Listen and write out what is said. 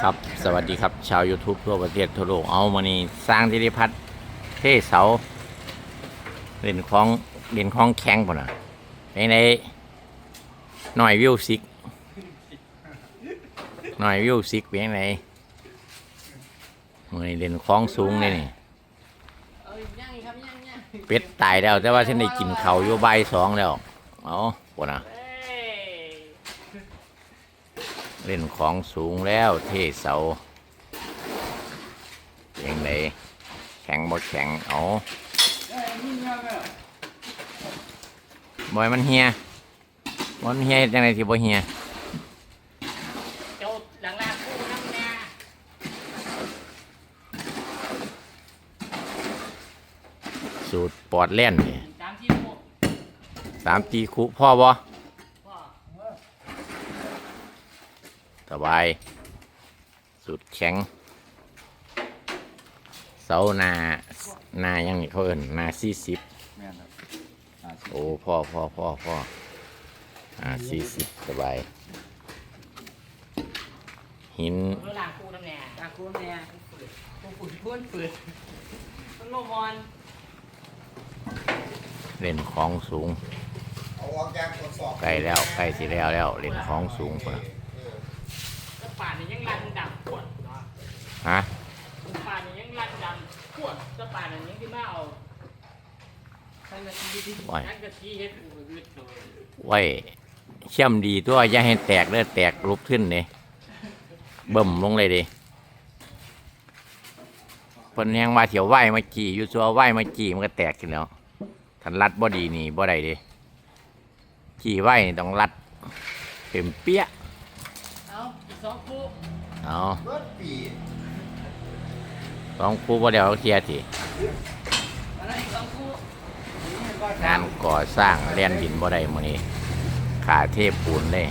ครับสวัสดีครับชาว YouTube ทั่วประเทศทั่วโลกเอามานี่สร้างธิริพัฒน์เทเสาเล่นของเล่นของแข็งป่ะนะในในหน่อยวิวซิกหน่อยวิวซิกเป็นยังไงมือนี้เล่นของสูงเลยนี่เอ้ยย่างอีกครับย่างย่างเป็ดตายแล้วแต่ว่าฉันได้กินเขาวอยู่ใบายสองแล้วเอาป่ะนะ เอ้ย เล่นของสูงแล้วเทเสาเองเลยแข็งบ่แข็งเอาบอยมันเฮียบอยมันเฮียเฮ็ดจังไดที่บ่เฮียเจ้าหลังลาคู่น้ำแน่สูตรปอดแล่นนี่ตามที่พวกสามตีคุพ่อบ่ พ่อ สบายสูตรแข็ง เสาหนาหนายังนี่เขาเอิ้นหนาสี่สิบแม่นครับอ่าสิโอ้พ่อพ่อพ่อพ่ออ่าสี่สิบสบาย หินหลังลาคู่น้ำแน่ลาคู่น้ำแน่ผู้ฝืนผู้ฝืนมันโลมอนเล่นของสูง เอาออกแกงตรวจสอบ ใกล้แล้วใกล้สิแล้วแล้วเล่นของสูงพุ่นน่ะ สป่านนี่ยังรันดังขวดเนาะ ฮะสป่านนี่ยังรันดังขวดสป่านนี่ยังที่มาเอาทั้งกะทิทั้งกะทิเฮ็ดอูอึดเลยไว้เชื่อมดีตัวอย่าให้แตกเด้อแตกลุกขึ้นเลยเบิ่มลงเลยดิเพิ่นยังว่าเถียวไหวมาจีอยู่ซัวไหวมาจีมันก็แตกขึ้นแล้วทันรัดบ่ดีนี่บ่ได้เดิจีไหวนี่ต้องรัดเต็มเปี้ยเอาอีกสองคู่เอาเบิดปีส องคู่บ่เดียวเคลียร์สิงานก่อสร้างเลียนดินบ่ได้มื้อนี้ขาเทพปูนเลย